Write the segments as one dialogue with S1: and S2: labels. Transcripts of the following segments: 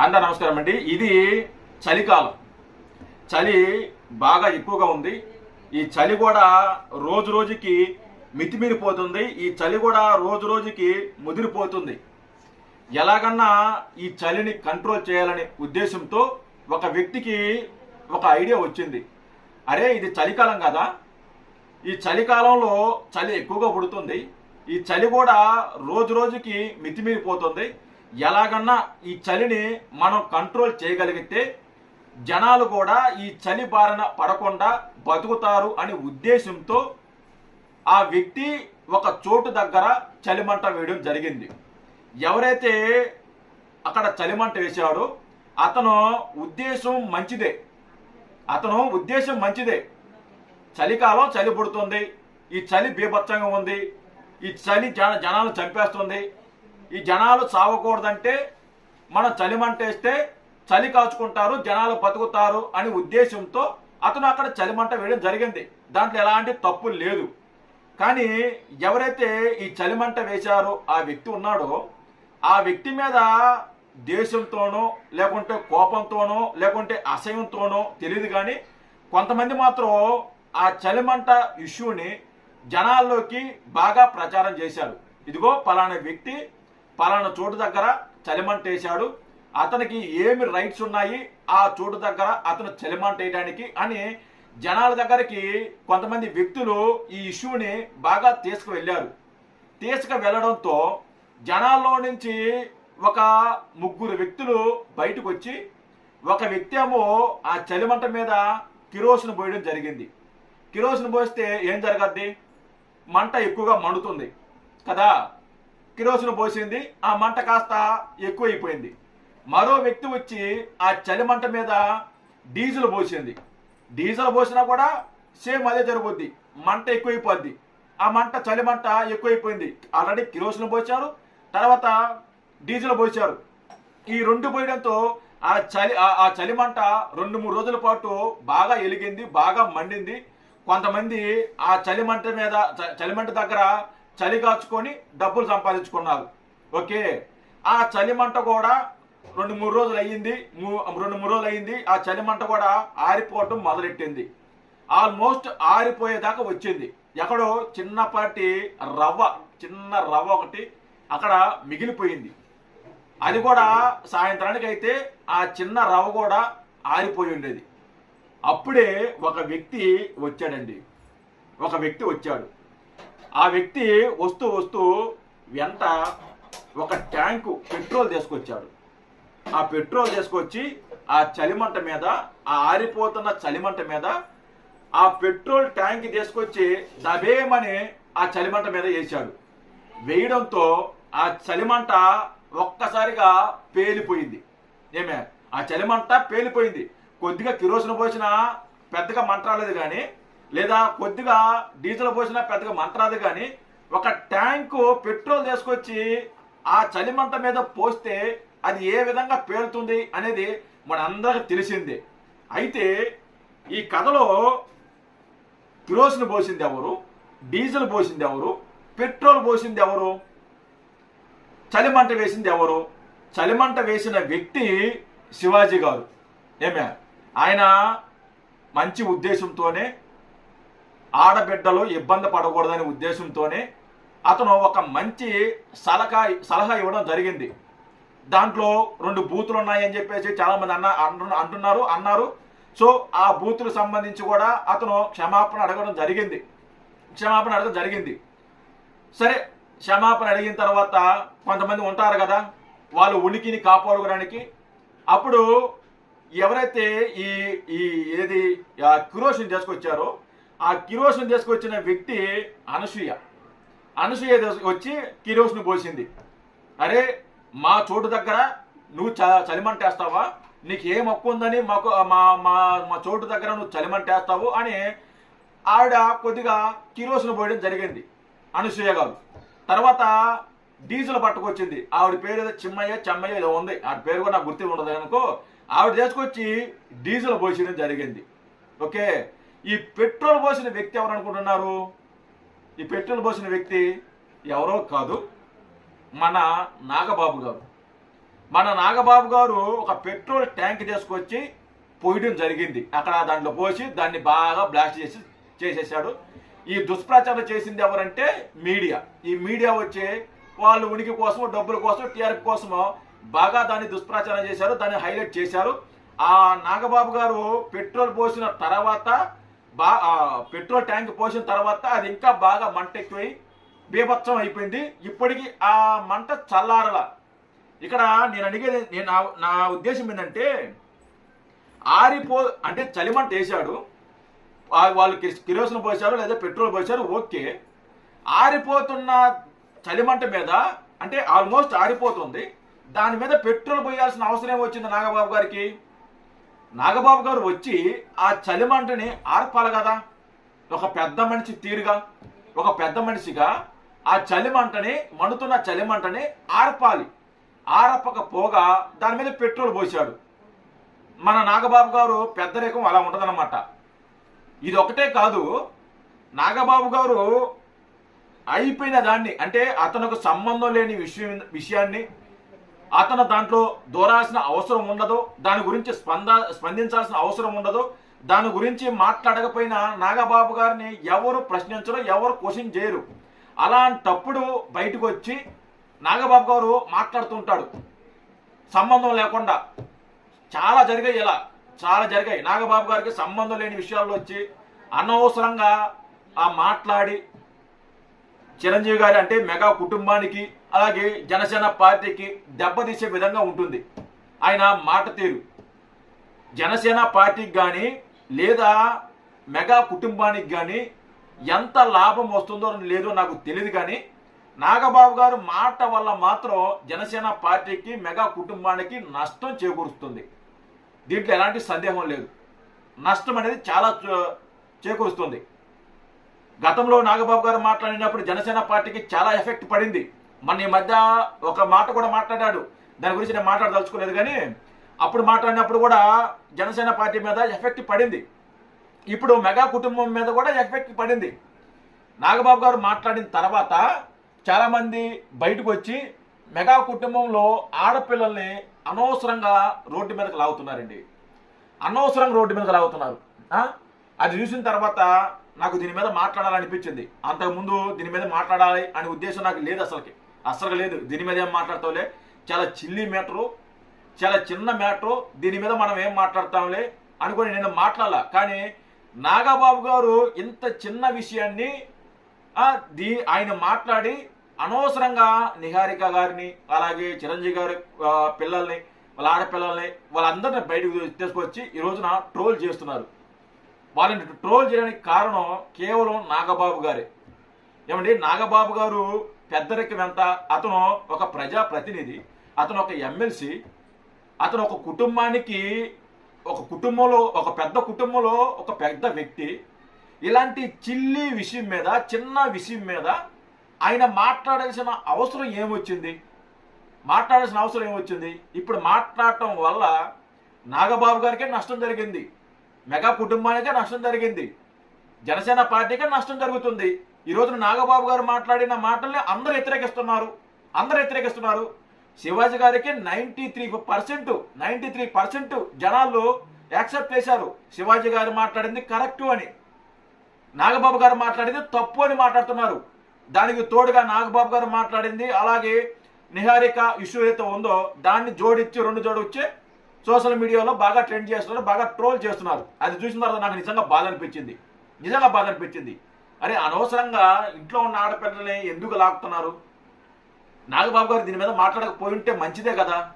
S1: అందరు నమస్కారం అండి. ఇది చలికాలం. చలి బాగా ఎక్కువగా ఉంది. ఈ చలి కూడా రోజు రోజుకి మితిమీరిపోతుంది. ఈ చలి కూడా రోజు రోజుకి ముదిరిపోతుంది. ఎలాగన్నా ఈ చలిని కంట్రోల్ చేయాలనే ఉద్దేశంతో ఒక వ్యక్తికి ఒక ఐడియా వచ్చింది. అరే ఇది చలికాలం కదా. ఈ చలికాలంలో చలి ఎక్కువగా పుడుతుంది. ఈ చలి కూడా రోజు రోజుకి మితిమీరిపోతుంది. ఎలాగన్నా ఈ చలిని మనం కంట్రోల్ చేయగలిగితే జనాలు కూడా ఈ చలి బారిన పడకుండా బతుకుతారు అనే ఉద్దేశంతో ఆ వ్యక్తి ఒక చోటు దగ్గర చలిమంట వేయడం జరిగింది. ఎవరైతే అక్కడ చలిమంట వేశాడో అతను ఉద్దేశం మంచిదే. అతను ఉద్దేశం మంచిదే. చలికాలం చలి పుడుతుంది. ఈ చలి బీభత్సంగా ఉంది. ఈ చలి జన జనాలు చంపేస్తుంది. ఈ జనాలు చావకూడదంటే మనం చలిమంటేస్తే చలి కాచుకుంటారు జనాలు బతుకుతారు అనే ఉద్దేశంతో అతను అక్కడ చలిమంట వేయడం జరిగింది. దాంట్లో ఎలాంటి తప్పు లేదు. కానీ ఎవరైతే ఈ చలిమంట వేశారో ఆ వ్యక్తి ఉన్నాడో ఆ వ్యక్తి మీద దేశంతోనో లేకుంటే కోపంతోనో లేకుంటే అసహ్యంతోనో తెలియదు కానీ కొంతమంది మాత్రం ఆ చలిమంట ఇష్యూని జనాల్లోకి బాగా ప్రచారం చేశారు. ఇదిగో పలానా వ్యక్తి పలానా చోటు దగ్గర చలిమంటేశాడు. అతనికి ఏమి రైట్స్ ఉన్నాయి? ఆ చోటు దగ్గర అతను చలిమంట వేయడానికి అని జనాల దగ్గరికి కొంతమంది వ్యక్తులు ఈ ఇష్యూని బాగా తీసుకువెళ్ళారు. తీసుకు వెళ్ళడంతో జనాల్లో నుంచి ఒక ముగ్గురు వ్యక్తులు బయటకు వచ్చి ఒక వ్యక్తి ఏమో ఆ చలిమంట మీద కిరోసిన్ పోయడం జరిగింది. కిరోసిన్ పోస్తే ఏం జరగద్ది? మంట ఎక్కువగా మండుతుంది కదా. కిరోసిన్ పోసింది ఆ మంట కాస్త ఎక్కువైపోయింది. మరో వ్యక్తి వచ్చి ఆ చలిమంట మీద డీజిల్ పోసింది. డీజిల్ పోసినా కూడా సేమ్ అదే జరుగుద్ది. మంట ఎక్కువైపోద్ది. ఆ మంట చలి మంట ఎక్కువైపోయింది. ఆల్రెడీ కిరోసిన్ పోసారు తర్వాత డీజిల్ పోసారు ఈ రెండు పోయడంతో ఆ చలి ఆ- ఆ చలి మంట రెండు మూడు రోజుల పాటు బాగా ఎలిగింది బాగా మండింది. కొంతమంది ఆ చలి మంట మీద చ- దగ్గర చలి కాచుకొని డబ్బులు సంపాదించుకున్నారు. ఓకే? ఆ చలి మంట కూడా రెండు మూడు రోజులు అయ్యింది. మూ- రెండు మూడు రోజులు అయ్యింది. ఆ చలి మంట కూడా ఆరిపోవటం మొదలెట్టింది. ఆల్మోస్ట్ ఆరిపోయేదాకా వచ్చింది. ఎక్కడో చిన్నపాటి రవ్వ చిన్న రవ్వ ఒకటి అక్కడ మిగిలిపోయింది. అది కూడా సాయంత్రానికి అయితే ఆ చిన్న రవ్వ కూడా ఆరిపోయి ఉండేది. అప్పుడే ఒక వ్యక్తి వచ్చాడండి. ఒక వ్యక్తి వచ్చాడు. ఆ వ్యక్తి వస్తూ వస్తూ వెంట ఒక ట్యాంకు పెట్రోల్ తీసుకొచ్చాడు. ఆ పెట్రోల్ తీసుకొచ్చి ఆ చలిమంట మీద ఆ ఆరిపోతున్న చలిమంట మీద ఆ పెట్రోల్ ట్యాంక్ తీసుకొచ్చి దబేమని ఆ చలిమంట మీద వేశాడు. వేయడంతో ఆ చలిమంట ఒక్కసారిగా పేలిపోయింది. ఏమే? ఆ చలిమంట పేలిపోయింది. కొద్దిగా కిరోసిన పోసినా పెద్దగా మంట రాలేదు కానీ లేదా కొద్దిగా డీజిల్ పోసినా పెద్దగా మంట రాదు కానీ ఒక ట్యాంకు పెట్రోల్ తీసుకొచ్చి ఆ చలిమంట మీద పోస్తే అది ఏ విధంగా పేలుతుంది అనేది మనందరికి తెలిసిందే. అయితే ఈ కథలో కిరోసిన్ పోసింది ఎవరు? డీజిల్ పోసింది ఎవరు? పెట్రోల్ పోసింది ఎవరు? చలిమంట వేసింది ఎవరు? చలిమంట వేసిన వ్యక్తి శివాజీ గారు. ఏమే? ఆయన మంచి ఉద్దేశంతోనే ఆడబిడ్డలు ఇబ్బంది పడకూడదనే ఉద్దేశంతోనే అతను ఒక మంచి సలహా సలహా ఇవ్వడం జరిగింది. దాంట్లో రెండు బూతులు ఉన్నాయని చెప్పేసి చాలామంది అన్న అంటు- అంటున్నారు అన్నారు. సో ఆ బూతులు సంబంధించి కూడా అతను క్షమాపణ అడగడం జరిగింది. క్షమాపణ అడగడం జరిగింది. సరే క్షమాపణ అడిగిన తర్వాత కొంతమంది ఉంటారు కదా వాళ్ళు ఉనికిని కాపాడుకోవడానికి. అప్పుడు ఎవరైతే ఈ ఈ ఏది క్యూరోషన్ చేసుకొచ్చారో ఆ కిరోసిన్ తీసుకొచ్చిన వ్యక్తి అనసూయ. అనసూయ వచ్చి కిరోసిన్ పోసింది. అరే మా చోటు దగ్గర నువ్వు చ చలిమంటేస్తావా? నీకు ఏం హక్కు ఉందని మాకు మా మా మా చోటు దగ్గర నువ్వు చలిమంటేస్తావు అని ఆవిడ కొద్దిగా కిరోసిన్ పోయడం జరిగింది అనసూయ గారు. తర్వాత డీజిల్ పట్టుకొచ్చింది. ఆవిడ పేరు ఏదో చిమ్మయ్య చెమ్మయ్య ఏదో ఉంది. ఆవిడ పేరు కూడా నాకు గుర్తు ఉండదు అనుకో ఆవిడ తీసుకొచ్చి డీజిల్ పోసేయడం జరిగింది. ఓకే? ఈ పెట్రోల్ పోసిన వ్యక్తి ఎవరు అనుకుంటున్నారు? ఈ పెట్రోల్ పోసిన వ్యక్తి ఎవరో కాదు మన నాగబాబు గారు. మన నాగబాబు గారు ఒక పెట్రోల్ ట్యాంక్ తీసుకొచ్చి పోయడం జరిగింది. అక్కడ దాంట్లో పోసి దాన్ని బాగా బ్లాస్ట్ చేసి చేసేసాడు. ఈ దుష్ప్రచారం చేసింది ఎవరంటే మీడియా. ఈ మీడియా వచ్చి వాళ్ళు ఉనికి కోసం డబ్బుల కోసం టీఆర్పీ కోసమో బాగా దాన్ని దుష్ప్రచారం చేశారు దాన్ని హైలైట్ చేశారు. ఆ నాగబాబు గారు పెట్రోల్ పోసిన తర్వాత బా పెట్రోల్ ట్యాంక్ పోసిన తర్వాత అది ఇంకా బాగా మంట ఎక్కువై బీభత్సం అయిపోయింది. ఇప్పటికీ ఆ మంట చల్లారల. ఇక్కడ నేను అడిగేది నేను నా- ఉద్దేశం ఏంటంటే ఆరిపో అంటే చలిమంట వేశాడు. వాళ్ళు కిస్- కిరోసిన్ పోసారు లేదా పెట్రోల్ పోసారు ఓకే. ఆరిపోతున్న చలిమంట మీద అంటే ఆల్మోస్ట్ ఆరిపోతుంది. దాని మీద పెట్రోల్ పోయాల్సిన అవసరం ఏమొచ్చింది నాగబాబు గారికి? నాగబాబు గారు వచ్చి ఆ చలిమంటని ఆర్పాలి కదా. ఒక పెద్ద మనిషి తీరుగా ఒక పెద్ద మనిషిగా ఆ చలిమంటని మండుతున్న చలిమంటని ఆర్పాలి. ఆరపకపోగా దాని మీద పెట్రోల్ పోసాడు మన నాగబాబు గారు పెద్దరికం అలా ఉంటుందన్నమాట. ఇది ఒకటే కాదు నాగబాబు గారు అయిపోయిన దాన్ని అంటే అతనికి సంబంధం లేని విషయం విషయాన్ని అతను దాంట్లో దూరాల్సిన అవసరం ఉండదు దాని గురించి స్పంద స్పందించాల్సిన అవసరం ఉండదు దాని గురించి మాట్లాడకపోయినా నాగబాబు గారిని ఎవరు ప్రశ్నించరు ఎవరు క్వశ్చన్ చేయరు. అలాంటప్పుడు బయటకు వచ్చి నాగబాబు గారు మాట్లాడుతుంటాడు. సంబంధం లేకుండా. చాలా జరిగాయి ఇలా. చాలా జరిగాయి. నాగబాబు గారికి సంబంధం లేని విషయాల్లో వచ్చి అనవసరంగా ఆ మాట్లాడి చిరంజీవి గారి అంటే మెగా కుటుంబానికి అలాగే జనసేన పార్టీకి దెబ్బతీసే విధంగా ఉంటుంది. ఆయన మాట తీరు. జనసేన పార్టీకి కానీ లేదా మెగా కుటుంబానికి కానీ ఎంత లాభం వస్తుందో లేదో నాకు తెలియదు కానీ నాగబాబు గారు మాట వల్ల మాత్రం జనసేన పార్టీకి మెగా కుటుంబానికి నష్టం చేకూరుస్తుంది. దీంట్లో ఎలాంటి సందేహం లేదు. నష్టం అనేది చాలా చేకూరుస్తుంది. గతంలో నాగబాబు గారు మాట్లాడినప్పుడు జనసేన పార్టీకి చాలా ఎఫెక్ట్ పడింది. మన ఈ మధ్య ఒక మాట కూడా మాట్లాడాడు. దాని గురించి నేను మాట్లాడదలుచుకోలేదు కానీ అప్పుడు మాట్లాడినప్పుడు కూడా జనసేన పార్టీ మీద ఎఫెక్ట్ పడింది. ఇప్పుడు మెగా కుటుంబం మీద కూడా ఎఫెక్ట్ పడింది. నాగబాబు గారు మాట్లాడిన తర్వాత చాలామంది బయటకు వచ్చి మెగా కుటుంబంలో ఆడపిల్లల్ని అనవసరంగా రోడ్డు మీదకి లాగుతున్నారండి. అనవసరంగా రోడ్డు మీదకి లాగుతున్నారు. అది చూసిన తర్వాత నాకు దీని మీద మాట్లాడాలనిపించింది. అంతకుముందు దీని మీద మాట్లాడాలి అనే ఉద్దేశం నాకు లేదు అసలుకి. అసలు లేదు. దీని మీద ఏం మాట్లాడతావులే? చాలా చిల్లి మ్యాటరు చాలా చిన్న మ్యాటరు దీని మీద మనం ఏం మాట్లాడతాంలే అనుకొని నేను మాట్లాడాల. కానీ నాగబాబు గారు ఇంత చిన్న విషయాన్ని దీ ఆయన మాట్లాడి అనవసరంగా నిహారిక గారిని అలాగే చిరంజీవి గారి పిల్లల్ని వాళ్ళ ఆడపిల్లల్ని వాళ్ళందరిని బయటకు తీసుకొచ్చి ఈ రోజున ట్రోల్ చేస్తున్నారు. వాళ్ళని ట్రోల్ చేయడానికి కారణం కేవలం నాగబాబు గారే. ఏమండి? నాగబాబు గారు పెద్దరికం ఎంత అతను ఒక ప్రజా ప్రతినిధి అతను ఒక ఎమ్మెల్సీ అతను ఒక కుటుంబానికి ఒక కుటుంబంలో ఒక పెద్ద కుటుంబంలో ఒక పెద్ద వ్యక్తి. ఇలాంటి చిల్లి విషయం మీద చిన్న విషయం మీద ఆయన మాట్లాడాల్సిన అవసరం ఏమొచ్చింది? మాట్లాడాల్సిన అవసరం ఏమొచ్చింది? ఇప్పుడు మాట్లాడటం వల్ల నాగబాబు గారికే నష్టం జరిగింది. మెగా కుటుంబానికే నష్టం జరిగింది. జనసేన పార్టీకే నష్టం జరుగుతుంది. ఈ రోజున నాగబాబు గారు మాట్లాడిన మాటల్ని అందరూ వ్యతిరేకిస్తున్నారు. అందరూ వ్యతిరేకిస్తున్నారు. శివాజీ గారికి ninety three percent ninety three percent జనాలు యాక్సెప్ట్ చేశారు. శివాజీ గారు మాట్లాడింది కరెక్ట్ అని. నాగబాబు గారు మాట్లాడింది తప్పు అని మాట్లాడుతున్నారు. దానికి తోడుగా నాగబాబు గారు మాట్లాడింది అలాగే నిహారిక ఇష్యూ ఏదైతే ఉందో దాన్ని జోడించి రెండు జోడించి సోషల్ మీడియాలో బాగా ట్రెండ్ చేస్తున్నారు బాగా ట్రోల్ చేస్తున్నారు. అది చూసిన తర్వాత నాకు నిజంగా బాధ అనిపించింది. నిజంగా బాధ అనిపించింది. అరే అనవసరంగా ఇంట్లో ఉన్న ఆడపిల్లల్ని ఎందుకు లాగుతున్నారు నాగబాబు గారు దీని మీద మాట్లాడకపోయి ఉంటే మంచిదే కదా?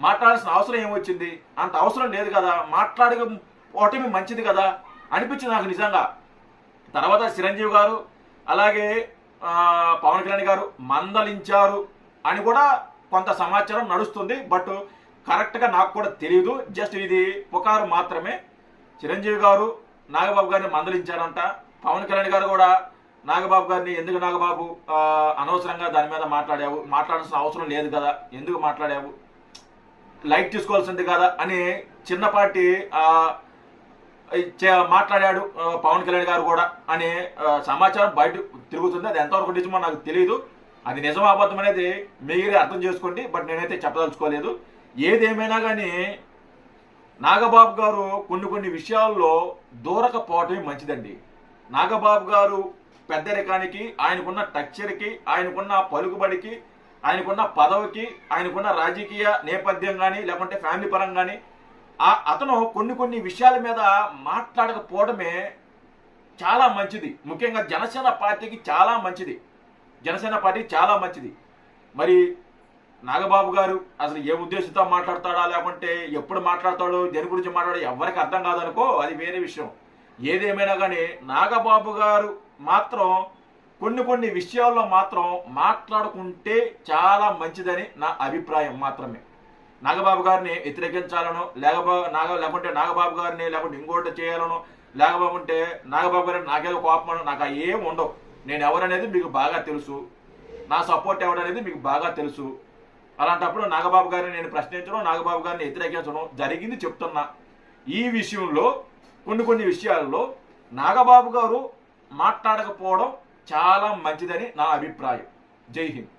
S1: మాట్లాడాల్సిన అవసరం ఏమొచ్చింది? అంత అవసరం లేదు కదా? మాట్లాడకపోవటమే మంచిది కదా? అనిపించింది నాకు నిజంగా. తర్వాత చిరంజీవి గారు అలాగే పవన్ కళ్యాణ్ గారు మందలించారు అని కూడా కొంత సమాచారం నడుస్తుంది. బట్ కరెక్ట్గా నాకు కూడా తెలియదు జస్ట్ ఇది పుకారు మాత్రమే. చిరంజీవి గారు నాగబాబు గారిని మందలించారంట. పవన్ కళ్యాణ్ గారు కూడా నాగబాబు గారిని ఎందుకు నాగబాబు అనవసరంగా దాని మీద మాట్లాడావు? మాట్లాడాల్సిన అవసరం లేదు కదా. ఎందుకు మాట్లాడావు? లైట్ తీసుకోవాల్సింది కదా అని చిన్నపాటి మాట్లాడాడు పవన్ కళ్యాణ్ గారు కూడా అనే సమాచారం బయట తిరుగుతుంది. అది ఎంతవరకు నిజమో నాకు తెలియదు అది నిజం అబద్ధం అనేది మీరే అర్థం చేసుకోండి. బట్ నేనైతే చెప్పదలుచుకోలేదు. ఏదేమైనా కానీ నాగబాబు గారు కొన్ని కొన్ని విషయాల్లో దూరకపోవటమే మంచిదండి. నాగబాబు గారు పెద్దరికానికి ఆయనకున్న టక్చర్కి ఆయనకున్న పలుకుబడికి ఆయనకున్న పదవికి ఆయనకున్న రాజకీయ నేపథ్యం కానీ లేకుంటే ఫ్యామిలీ పరం కానీ ఆ అతను కొన్ని కొన్ని విషయాల మీద మాట్లాడకపోవడమే చాలా మంచిది. ముఖ్యంగా జనసేన పార్టీకి చాలా మంచిది. జనసేన పార్టీ చాలా మంచిది. మరి నాగబాబు గారు అసలు ఏ ఉద్దేశంతో మాట్లాడతాడా లేకుంటే ఎప్పుడు మాట్లాడతాడో దేని గురించి మాట్లాడో ఎవరికి అర్థం కాదనుకో అది వేరే విషయం. ఏదేమైనా కానీ నాగబాబు గారు మాత్రం కొన్ని కొన్ని విషయాల్లో మాత్రం మాట్లాడుకుంటే చాలా మంచిదని నా అభిప్రాయం మాత్రమే. నాగబాబు గారిని వ్యతిరేకించాలను లేకపో నాగ లేకుంటే నాగబాబు గారిని లేకుంటే ఇంకోటి చేయాలనో లేకపోతే నాగబాబు గారిని నాకేదో కోపమనో నాకు ఏం ఉండవు. నేను ఎవరనేది మీకు బాగా తెలుసు. నా సపోర్ట్ ఎవరనేది మీకు బాగా తెలుసు. అలాంటప్పుడు నాగబాబు గారిని నేను ప్రశ్నించడం నాగబాబు గారిని వ్యతిరేకించడం జరిగింది చెప్తున్నా. ఈ విషయంలో కొన్ని కొన్ని విషయాల్లో నాగబాబు గారు మాట్లాడకపోవడం చాలా మంచిదని నా అభిప్రాయం. జై హింద్.